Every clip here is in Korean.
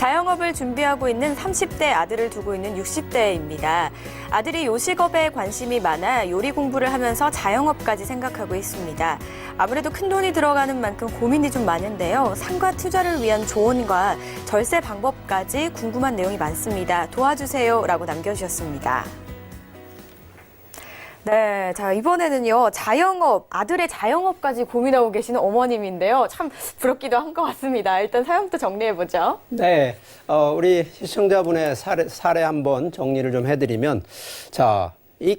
자영업을 준비하고 있는 30대 아들을 두고 있는 60대입니다. 아들이 요식업에 관심이 많아 요리 공부를 하면서 자영업까지 생각하고 있습니다. 아무래도 큰 돈이 들어가는 만큼 고민이 좀 많은데요. 상가 투자를 위한 조언과 절세 방법까지 궁금한 내용이 많습니다. 도와주세요. 라고 남겨주셨습니다. 네, 자 이번에는요 자영업 아들의 자영업까지 고민하고 계시는 어머님인데요, 참 부럽기도 한 것 같습니다. 일단 사연부터 정리해 보죠. 네, 어, 우리 시청자분의 사례, 사례 한번 정리를 좀 해드리면, 자, 이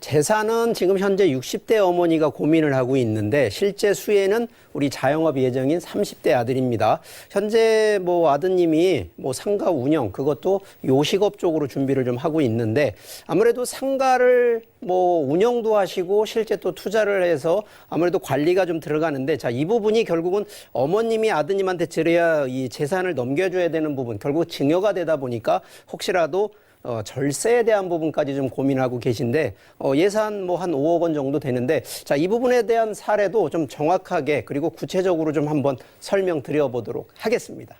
재산은 지금 현재 60대 어머니가 고민을 하고 있는데 실제 수혜는 우리 자영업 예정인 30대 아들입니다. 현재 뭐 아드님이 뭐 상가 운영 그것도 요식업 쪽으로 준비를 좀 하고 있는데 아무래도 상가를 뭐 운영도 하시고 실제 또 투자를 해서 아무래도 관리가 좀 들어가는데 자 이 부분이 결국은 어머님이 아드님한테 드려야 이 재산을 넘겨줘야 되는 부분 결국 증여가 되다 보니까 혹시라도 어, 절세에 대한 부분까지 좀 고민하고 계신데 어, 예산 뭐 한 5억 원 정도 되는데 자 이 부분에 대한 사례도 좀 정확하게 그리고 구체적으로 좀 한번 설명드려 보도록 하겠습니다.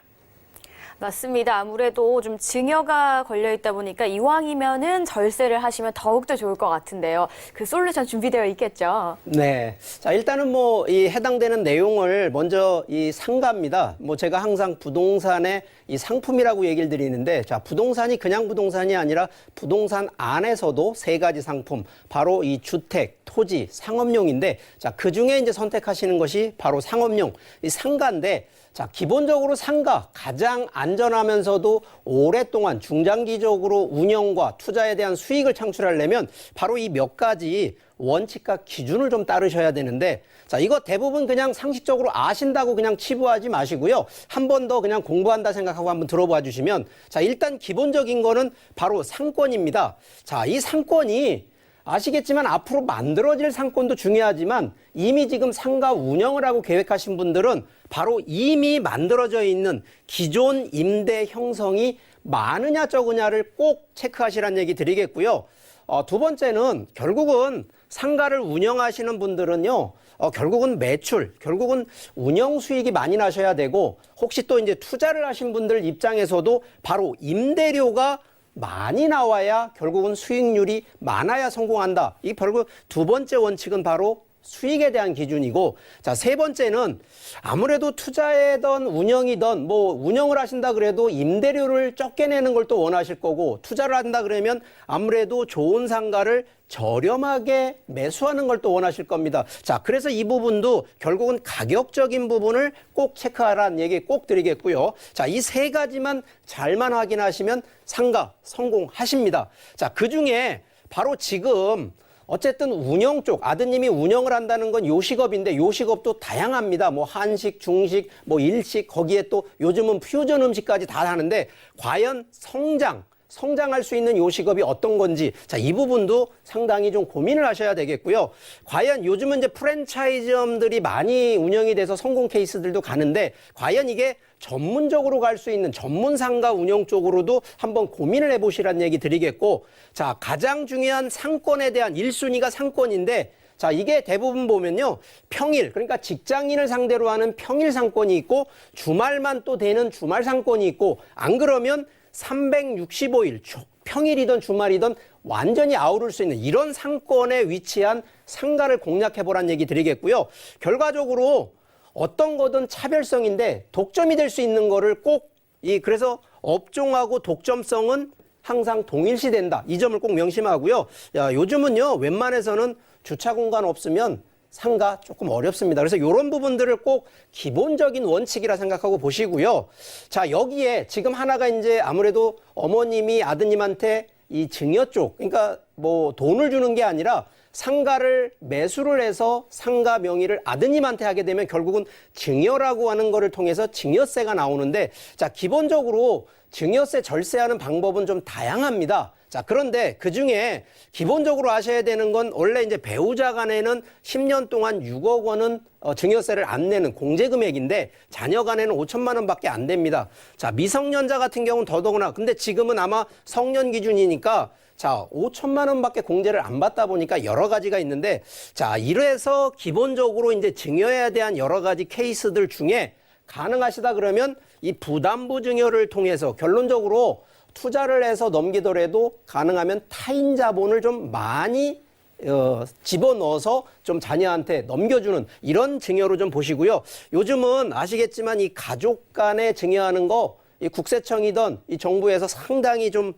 맞습니다. 아무래도 좀 증여가 걸려 있다 보니까 이왕이면은 절세를 하시면 더욱더 좋을 것 같은데요. 그 솔루션 준비되어 있겠죠. 네. 자, 일단은 뭐 이 해당되는 내용을 먼저 이 상가입니다. 뭐 제가 항상 부동산의 이 상품이라고 얘기를 드리는데 자, 부동산이 그냥 부동산이 아니라 부동산 안에서도 세 가지 상품, 바로 이 주택, 토지, 상업용인데 자, 그 중에 이제 선택하시는 것이 바로 상업용, 이 상가인데 자, 기본적으로 상가 가장 안 전하면서도 오랫동안 중장기적으로 운영과 투자에 대한 수익을 창출하려면 바로 이 몇 가지 원칙과 기준을 좀 따르셔야 되는데 자, 이거 대부분 그냥 상식적으로 아신다고 그냥 치부하지 마시고요. 한 번 더 그냥 공부한다 생각하고 한번 들어봐 주시면 자, 일단 기본적인 거는 바로 상권입니다. 자, 이 상권이 아시겠지만 앞으로 만들어질 상권도 중요하지만 이미 지금 상가 운영을 하고 계획하신 분들은 바로 이미 만들어져 있는 기존 임대 형성이 많으냐 적으냐를 꼭 체크하시라는 얘기 드리겠고요. 어, 두 번째는 결국은 상가를 운영하시는 분들은요, 어, 결국은 매출, 결국은 운영 수익이 많이 나셔야 되고, 혹시 또 이제 투자를 하신 분들 입장에서도 바로 임대료가 많이 나와야 결국은 수익률이 많아야 성공한다. 이 결국 두 번째 원칙은 바로 수익에 대한 기준이고 자 세 번째는 아무래도 투자이든 운영이든 뭐 운영을 하신다 그래도 임대료를 적게 내는 걸 또 원하실 거고 투자를 한다 그러면 아무래도 좋은 상가를 저렴하게 매수하는 걸 또 원하실 겁니다. 자, 그래서 이 부분도 결국은 가격적인 부분을 꼭 체크하라는 얘기 꼭 드리겠고요. 자, 이 세 가지만 잘만 확인하시면 상가 성공하십니다. 자, 그 중에 바로 지금 어쨌든 운영 쪽 아드님이 운영을 한다는 건 요식업인데 요식업도 다양합니다. 뭐 한식, 중식, 뭐 일식 거기에 또 요즘은 퓨전 음식까지 다 하는데 과연 성장 성장할 수 있는 요식업이 어떤 건지 자 이 부분도 상당히 좀 고민을 하셔야 되겠고요. 과연 요즘은 이제 프랜차이즈점들이 많이 운영이 돼서 성공 케이스들도 가는데 과연 이게 전문적으로 갈 수 있는 전문 상가 운영 쪽으로도 한번 고민을 해보시라는 얘기 드리겠고 자 가장 중요한 상권에 대한 1순위가 상권인데 자, 이게 대부분 보면요. 평일, 그러니까 직장인을 상대로 하는 평일 상권이 있고 주말만 또 되는 주말 상권이 있고 안 그러면 365일 평일이든 주말이든 완전히 아우를 수 있는 이런 상권에 위치한 상가를 공략해 보란 얘기 드리겠고요. 결과적으로 어떤 거든 차별성인데 독점이 될 수 있는 거를 꼭 이 그래서 업종하고 독점성은 항상 동일시 된다. 이 점을 꼭 명심하고요. 야, 요즘은요. 웬만해서는 주차 공간 없으면 상가 조금 어렵습니다. 그래서 이런 부분들을 꼭 기본적인 원칙이라 생각하고 보시고요. 자, 여기에 지금 하나가 이제 아무래도 어머님이 아드님한테 이 증여 쪽, 그러니까 뭐 돈을 주는 게 아니라 상가를 매수를 해서 상가 명의를 아드님한테 하게 되면 결국은 증여라고 하는 거를 통해서 증여세가 나오는데 자, 기본적으로 증여세 절세하는 방법은 좀 다양합니다. 자, 그런데 그 중에 기본적으로 아셔야 되는 건 원래 이제 배우자 간에는 10년 동안 6억 원은 어, 증여세를 안 내는 공제 금액인데 자녀 간에는 5천만 원밖에 안 됩니다. 자, 미성년자 같은 경우는 더더구나. 근데 지금은 아마 성년 기준이니까 자, 5천만 원밖에 공제를 안 받다 보니까 여러 가지가 있는데 자, 이래서 기본적으로 이제 증여에 대한 여러 가지 케이스들 중에 가능하시다 그러면 이 부담부 증여를 통해서 결론적으로 투자를 해서 넘기더라도 가능하면 타인 자본을 좀 많이 어, 집어넣어서 좀 자녀한테 넘겨주는 이런 증여로 좀 보시고요. 요즘은 아시겠지만 이 가족 간에 증여하는 거 이 국세청이던 이 정부에서 상당히 좀이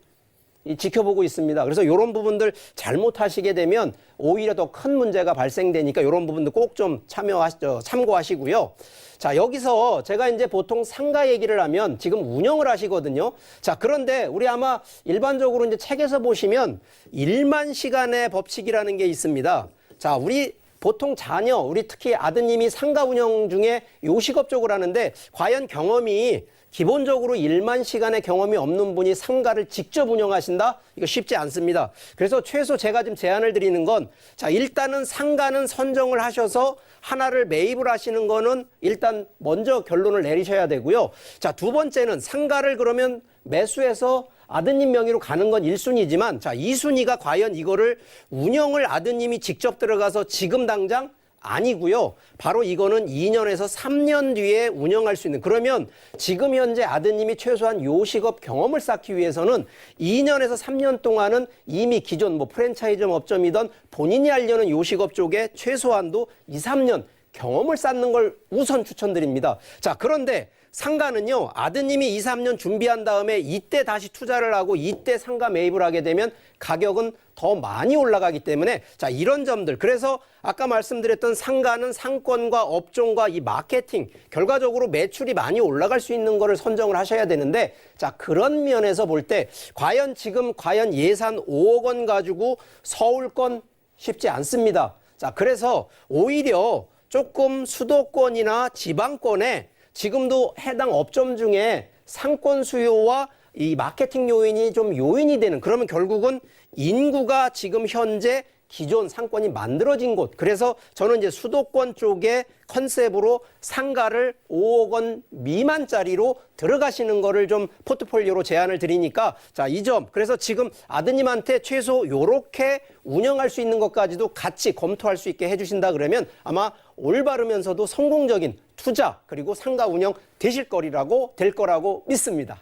지켜보고 있습니다. 그래서 이런 부분들 잘못하시게 되면 오히려 더 큰 문제가 발생되니까 이런 부분도 꼭 좀 참여하시죠. 참고하시고요. 자, 여기서 제가 이제 보통 상가 얘기를 하면 지금 운영을 하시거든요. 자, 그런데 우리 아마 일반적으로 이제 책에서 보시면 1만 시간의 법칙이라는 게 있습니다. 자, 우리 보통 자녀, 우리 특히 아드님이 상가 운영 중에 요식업 쪽을 하는데 과연 경험이 기본적으로 1만 시간의 경험이 없는 분이 상가를 직접 운영하신다? 이거 쉽지 않습니다. 그래서 최소 제가 지금 제안을 드리는 건, 자, 일단은 상가는 선정을 하셔서 하나를 매입을 하시는 거는 일단 먼저 결론을 내리셔야 되고요. 자, 두 번째는 상가를 그러면 매수해서 아드님 명의로 가는 건 1순위지만, 자, 2순위가 과연 이거를 운영을 아드님이 직접 들어가서 지금 당장 아니고요. 바로 이거는 2년에서 3년 뒤에 운영할 수 있는 그러면 지금 현재 아드님이 최소한 요식업 경험을 쌓기 위해서는 2년에서 3년 동안은 이미 기존 뭐 프랜차이즈 업점이던 본인이 하려는 요식업 쪽에 최소한도 2, 3년 경험을 쌓는 걸 우선 추천드립니다. 자, 그런데 상가는요, 아드님이 2, 3년 준비한 다음에 이때 다시 투자를 하고 이때 상가 매입을 하게 되면 가격은 더 많이 올라가기 때문에 자, 이런 점들. 그래서 아까 말씀드렸던 상가는 상권과 업종과 이 마케팅, 결과적으로 매출이 많이 올라갈 수 있는 거를 선정을 하셔야 되는데 자, 그런 면에서 볼 때 과연 지금 과연 예산 5억 원 가지고 서울권 쉽지 않습니다. 자, 그래서 오히려 조금 수도권이나 지방권에 지금도 해당 업점 중에 상권 수요와 이 마케팅 요인이 좀 요인이 되는 그러면 결국은 인구가 지금 현재 기존 상권이 만들어진 곳. 그래서 저는 이제 수도권 쪽에 컨셉으로 상가를 5억 원 미만짜리로 들어가시는 거를 좀 포트폴리오로 제안을 드리니까 자, 이 점. 그래서 지금 아드님한테 최소 요렇게 운영할 수 있는 것까지도 같이 검토할 수 있게 해 주신다 그러면 아마 올바르면서도 성공적인 투자 그리고 상가 운영 되실 거리라고 될 거라고 믿습니다.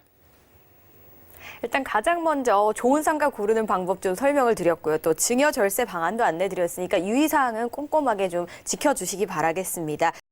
일단 가장 먼저 좋은 상가 고르는 방법 좀 설명을 드렸고요. 또 증여 절세 방안도 안내 드렸으니까 유의사항은 꼼꼼하게 좀 지켜주시기 바라겠습니다.